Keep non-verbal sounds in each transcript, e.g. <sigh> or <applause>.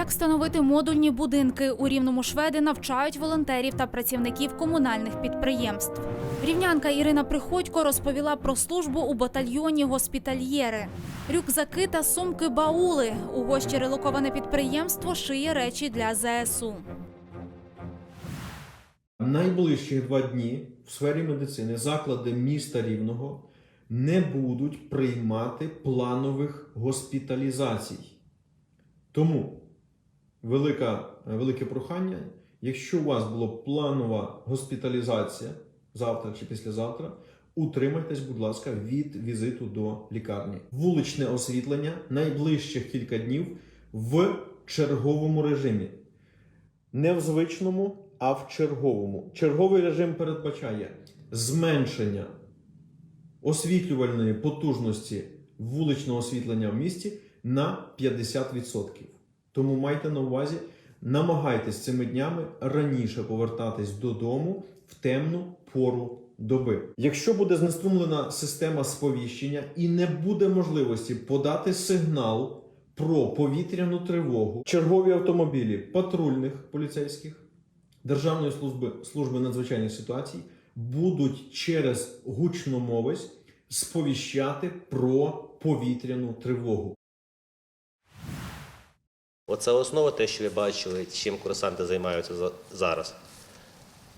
Як встановити модульні будинки у рівному шведи навчають волонтерів та працівників комунальних підприємств. Рівнянка Ірина Приходько розповіла про службу у батальйоні госпітальєри. Рюкзаки та сумки баули. У гощі релоковане підприємство шиє речі для ЗСУ. Найближчих два дні в сфері медицини заклади міста Рівного не будуть приймати планових госпіталізацій. Тому велика, велике прохання, якщо у вас була планова госпіталізація завтра чи післязавтра, утримайтесь, будь ласка, від візиту до лікарні. Вуличне освітлення найближчих кілька днів в черговому режимі. Не в звичному, а в черговому. Черговий режим передбачає зменшення освітлювальної потужності вуличного освітлення в місті на 50%. Тому майте на увазі, намагайтесь цими днями раніше повертатись додому в темну пору доби. Якщо буде знеструмлена система сповіщення і не буде можливості подати сигнал про повітряну тривогу, чергові автомобілі патрульних поліцейських Державної служби, служби надзвичайних ситуацій будуть через гучномовець сповіщати про повітряну тривогу. Оце основа, те, що ви бачили, чим курсанти займаються зараз.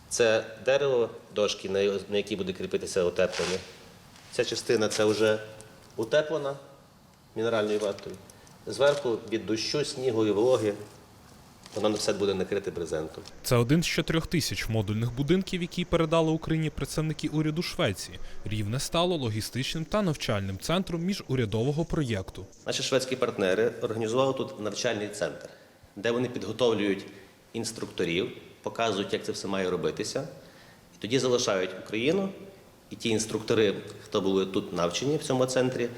Це дерево, дошки, на якій буде кріпитися утеплення. Ця частина це вже утеплена мінеральною ватою. Зверху від дощу, снігу і вологи воно все буде накрите брезентом. Це один з чотирьох тисяч модульних будинків, які передали Україні представники уряду Швеції. Рівне стало логістичним та навчальним центром міжурядового проєкту. Наші шведські партнери організували тут навчальний центр, де вони підготовлюють інструкторів, показують, як це все має робитися. І тоді залишають Україну, і ті інструктори, хто були тут навчені в цьому центрі,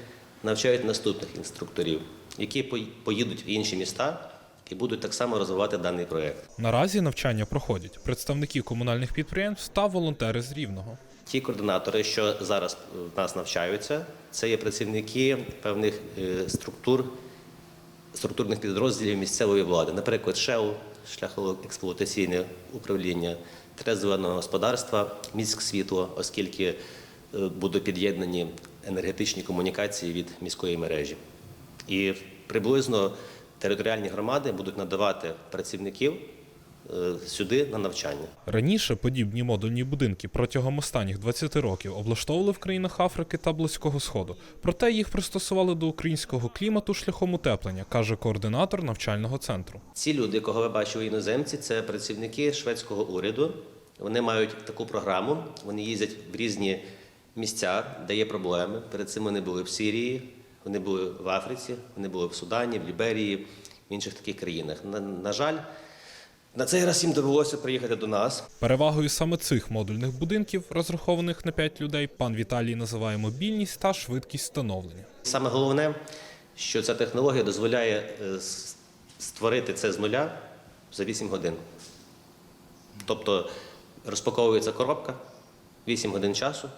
навчають наступних інструкторів, які пої- поїдуть в інші міста і будуть так само розвивати даний проєкт. Наразі навчання проходять представники комунальних підприємств та волонтери з Рівного. Ті координатори, що зараз в нас навчаються, це є працівники певних е, структур, структурних підрозділів місцевої влади, наприклад, ШЕУ, шляхоексплуатаційне управління, трезваного господарства, міськсвітло, оскільки е, будуть під'єднані енергетичні комунікації від міської мережі. І приблизно територіальні громади будуть надавати працівників е, сюди на навчання. Раніше подібні модульні будинки протягом останніх 20 років облаштовували в країнах Африки та Близького Сходу. Проте їх пристосували до українського клімату шляхом утеплення, каже координатор навчального центру. Ці люди, кого ви бачили іноземці, це працівники шведського уряду. Вони мають таку програму, вони їздять в різні місця, де є проблеми. Перед цим вони були в Сирії, вони були в Африці, вони були в Судані, в Ліберії, в інших таких країнах. На, на жаль, на цей раз їм довелося приїхати до нас. Перевагою саме цих модульних будинків, розрахованих на 5 людей, пан Віталій називає мобільність та швидкість встановлення. Саме головне, що ця технологія дозволяє е, створити це з нуля за 8 годин. Тобто розпаковується коробка 8 годин часу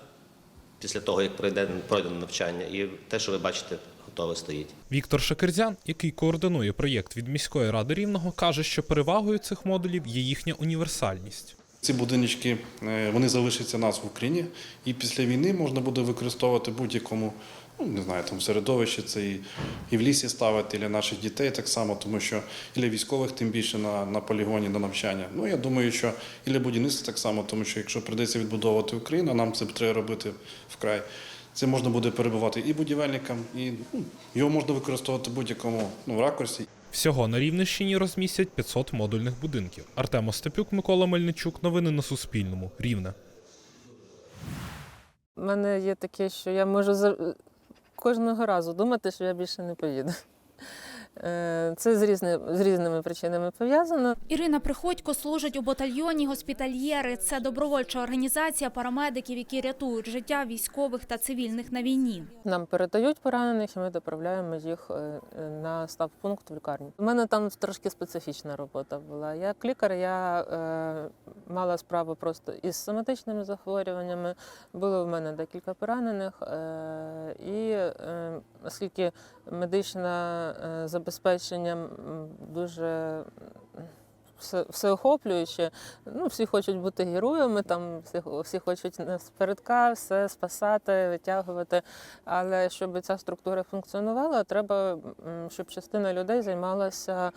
після того, як пройде пройдено навчання, і те, що ви бачите, готове стоїть. Віктор Шакерзян, який координує проєкт від міської ради Рівного, каже, що перевагою цих модулів є їхня універсальність. Ці будиночки е, вони залишаться у нас в Україні, і після війни можна буде використовувати будь-якому, ну не знаю, там середовищі це і, і в лісі ставити, для наших дітей так само, тому що і для військових, тим більше на, на полігоні на навчання. Ну я думаю, що і для будівництва так само, тому що якщо прийдеться відбудовувати Україну, нам це треба робити вкрай. Це можна буде перебувати і будівельникам, і ну, його можна використовувати в будь-якому ну, ракурсі. Всього на Рівненщині розмістять 500 модульних будинків. Артем Остапюк, Микола Мельничук. Новини на Суспільному. Рівне. У мене є таке, що я можу кожного разу думати, що я більше не поїду. Е, Це з, різни, з різними причинами пов'язано. Ірина Приходько служить у батальйоні госпітальєри. Це добровольча організація парамедиків, які рятують життя військових та цивільних на війні. Нам передають поранених, і ми доправляємо їх е, на стаб-пункт в лікарню. У мене там трошки специфічна робота була. Як лікар, я е, мала справу просто із соматичними захворюваннями. Було в мене декілька поранених, е, і е, оскільки медичне е, забезпечення дуже все, всеохоплююче. Ну, всі хочуть бути героями, там всі, всі хочуть спередка все спасати, витягувати. Але щоб ця структура функціонувала, треба, щоб частина людей займалася,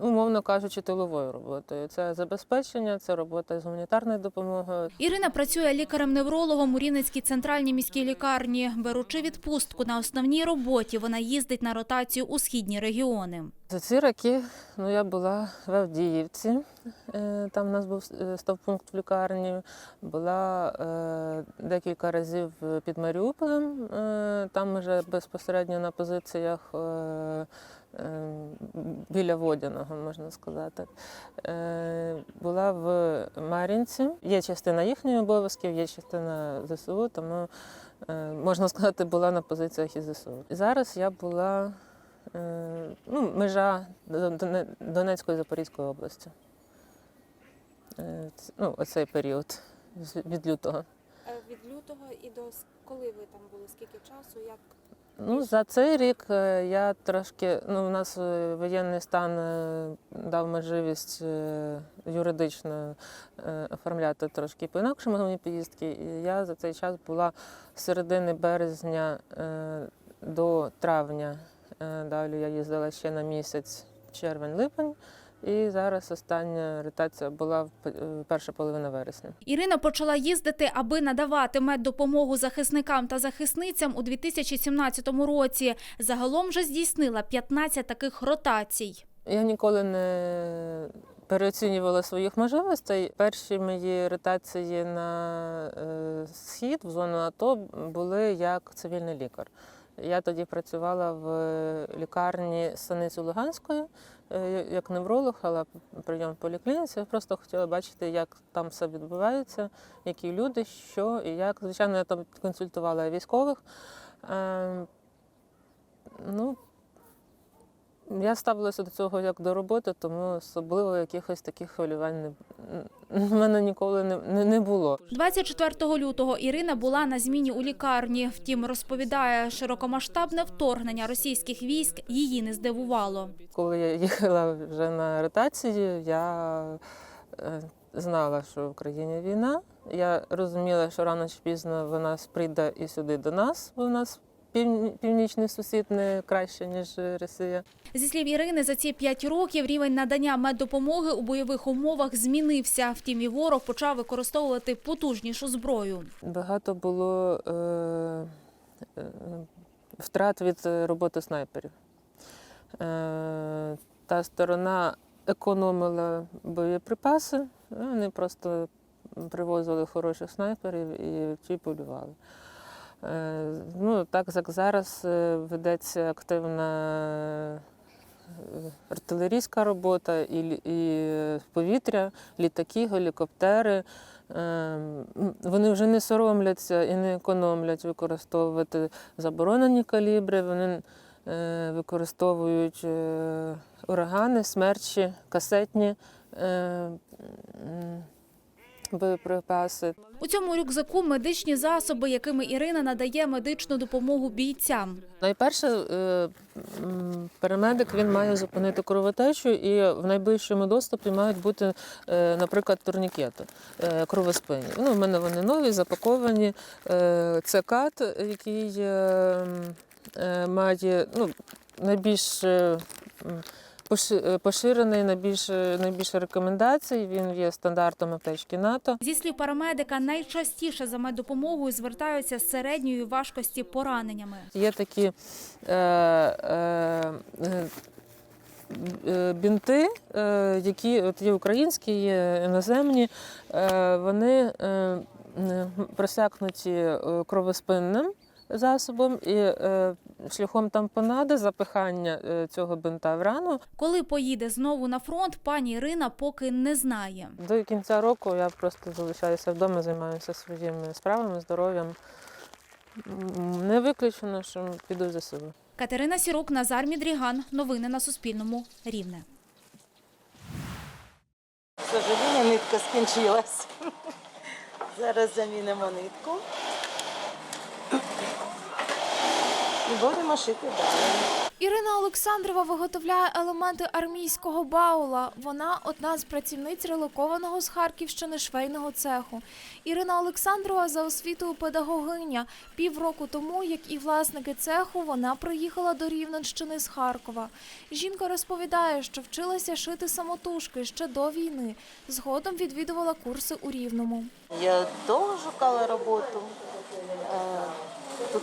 умовно кажучи, тиловою роботою. Це забезпечення, це робота з гуманітарною допомогою. Ірина працює лікарем-неврологом у Рівненській центральній міській лікарні. Беручи відпустку на основній роботі, вона їздить на ротацію у східні регіони. За ці роки ну, я була в Авдіївці, е, там у нас був е, стовпункт в лікарні, була е, декілька разів під Маріуполем, е, там вже безпосередньо на позиціях е, е, біля Водяного, можна сказати. Е, була в Мар'їнці. Є частина їхньої обов'язків, є частина ЗСУ, тому е, можна сказати, була на позиціях і ЗСУ. І зараз я була ну, межа Донецької і Запорізької області. Е, Ну, оцей період від лютого. Від лютого і до коли ви там були? Скільки часу? Як Ну, за цей рік е, я трошки, ну, у нас е, воєнний стан е, дав можливість е, юридично е, оформляти трошки по-інакшому мої поїздки. І я за цей час була з середини березня е, до травня. Е, Далі я їздила ще на місяць, червень-липень. І зараз остання ротація була в е, перша половина вересня. Ірина почала їздити, аби надавати меддопомогу захисникам та захисницям у 2017 році. Загалом вже здійснила 15 таких ротацій. Я ніколи не переоцінювала своїх можливостей. Перші мої ротації на е, схід в зону АТО були як цивільний лікар. Я тоді працювала в лікарні Станиці Луганської е, як невролог, але прийом в поліклініці. Я просто хотіла бачити, як там все відбувається, які люди, що і як. Звичайно, я там консультувала військових. Е, Ну, я ставилася до цього як до роботи, тому особливо якихось таких хвилювань не, в мене ніколи не, не, не було. 24 лютого Ірина була на зміні у лікарні. Втім, розповідає, широкомасштабне вторгнення російських військ її не здивувало. Коли я їхала вже на ротацію, я е, знала, що в країні війна. Я розуміла, що рано чи пізно вона прийде і сюди до нас, бо в нас північний сусід не краще, ніж Росія. Зі слів Ірини, за ці п'ять років рівень надання меддопомоги у бойових умовах змінився. Втім, і ворог почав використовувати потужнішу зброю. Багато було е, е, втрат від роботи снайперів. Е, та сторона економила боєприпаси, вони просто привозили хороших снайперів і ті полювали. Е, ну, так як зараз е, ведеться активна е, артилерійська робота і, і повітря, літаки, гелікоптери. Вони вже не соромляться і не економлять використовувати заборонені калібри. Вони використовують урагани, смерчі, касетні боєприпаси. У цьому рюкзаку медичні засоби, якими Ірина надає медичну допомогу бійцям. Найперше, е, м, парамедик він має зупинити кровотечу, і в найближчому доступі мають бути, е, наприклад, турнікети е, кровоспинні. Ну, в мене вони нові, запаковані. Це кат, який має ну, найбільш е, поширений, найбільш, найбільше рекомендацій. Він є стандартом аптечки НАТО. Зі слів парамедика, найчастіше за меддопомогою звертаються з середньої важкості пораненнями. Є такі е, е, е, бінти, е, які от є українські, є іноземні, вони просякнуті кровоспинним засобом і шляхом тампонади, запихання е, цього бинта в рану. Коли поїде знову на фронт, пані Ірина поки не знає. До кінця року я просто залишаюся вдома, займаюся своїми справами, здоров'ям. Не виключено, що піду в ЗСУ. Катерина Сірук, Назар Мідріган. Новини на Суспільному. Рівне. К сожалению, нитка скінчилась. <laughs> Зараз замінимо нитку. І будемо шити далі. Ірина Олександрова виготовляє елементи армійського баула. Вона одна з працівниць релокованого з Харківщини швейного цеху. Ірина Олександрова за освітою педагогиня. Півроку тому, як і власники цеху, вона приїхала до Рівненщини з Харкова. Жінка розповідає, що вчилася шити самотужки ще до війни. Згодом відвідувала курси у Рівному. Я довго шукала роботу. Тут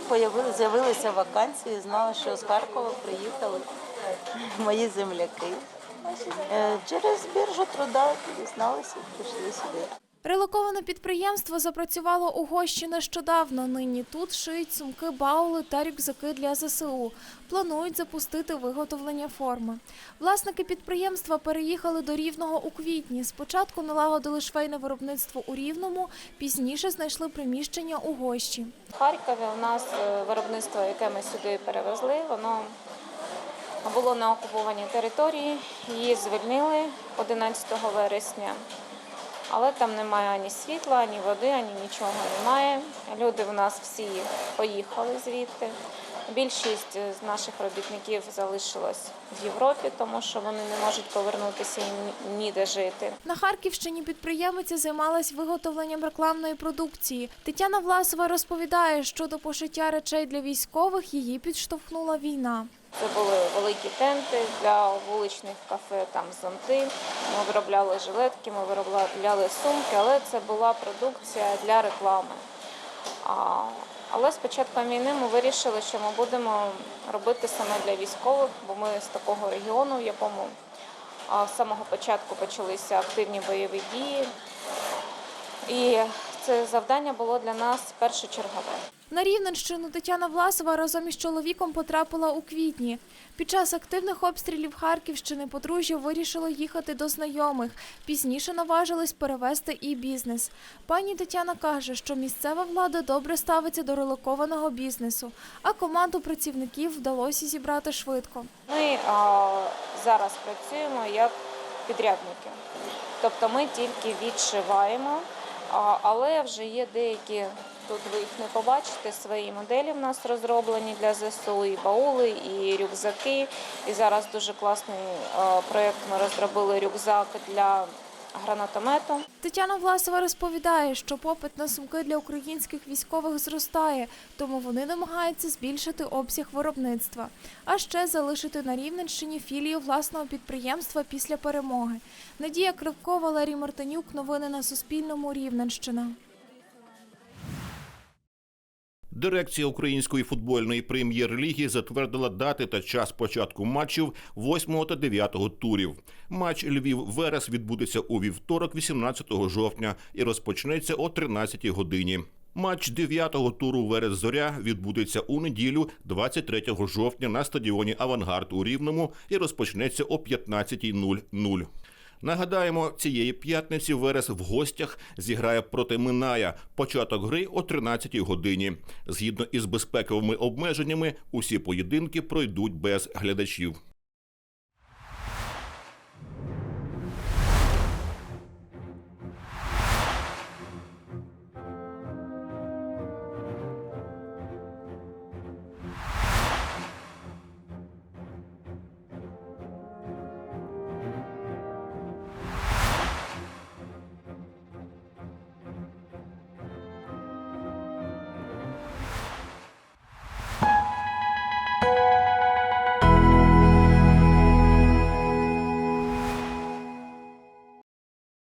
з'явилися вакансії, знала, що з Харкова приїхали мої земляки. Е, Через біржу труда дізналися і пішли сюди. Релоковане підприємство запрацювало у Гощі нещодавно. Нині тут шиють сумки, баули та рюкзаки для ЗСУ. Планують запустити виготовлення форми. Власники підприємства переїхали до Рівного у квітні. Спочатку налагодили швейне виробництво у Рівному, пізніше знайшли приміщення у Гощі. В Харкові у нас е, виробництво, яке ми сюди перевезли, воно було на окупованій території. Її звільнили 11 вересня. Але там немає ані світла, ані води, ані нічого немає. Люди в нас всі поїхали звідти. Більшість з наших робітників залишилась в Європі, тому що вони не можуть повернутися і ніде жити. На Харківщині підприємиця займалась виготовленням рекламної продукції. Тетяна Власова розповідає, що до пошиття речей для військових її підштовхнула війна. Це були великі тенти для вуличних кафе, там зонти. Ми виробляли жилетки, ми виробляли сумки, але це була продукція для реклами. Але з початком війни ми вирішили, що ми будемо робити саме для військових, бо ми з такого регіону, в якому з самого початку почалися активні бойові дії. І це завдання було для нас першочергове. На Рівненщину Тетяна Власова разом із чоловіком потрапила у квітні. Під час активних обстрілів Харківщини подружжя вирішило їхати до знайомих. Пізніше наважились перевести і бізнес. Пані Тетяна каже, що місцева влада добре ставиться до релокованого бізнесу, а команду працівників вдалося зібрати швидко. Ми а, зараз працюємо як підрядники, тобто ми тільки відшиваємо, але вже є деякі. Тут ви їх не побачите, свої моделі в нас розроблені для ЗСУ, і баули, і рюкзаки. І зараз дуже класний проєкт ми розробили рюкзак для гранатомету. Тетяна Власова розповідає, що попит на сумки для українських військових зростає, тому вони намагаються збільшити обсяг виробництва, а ще залишити на Рівненщині філію власного підприємства після перемоги. Надія Кривко, Валерій Мартинюк. Новини на Суспільному. Рівненщина. Дирекція української футбольної прем'єр-ліги затвердила дати та час початку матчів 8 та 9 турів. Матч Львів Верес відбудеться у вівторок, 18 жовтня, і розпочнеться о 13 годині. Матч 9-го туру Верес Зоря відбудеться у неділю, 23 жовтня, на стадіоні Авангард у Рівному і розпочнеться о 15.00. Нагадаємо, цієї п'ятниці Верес в гостях зіграє проти Миная. Початок гри о 13 годині. Згідно із безпековими обмеженнями, усі поєдинки пройдуть без глядачів.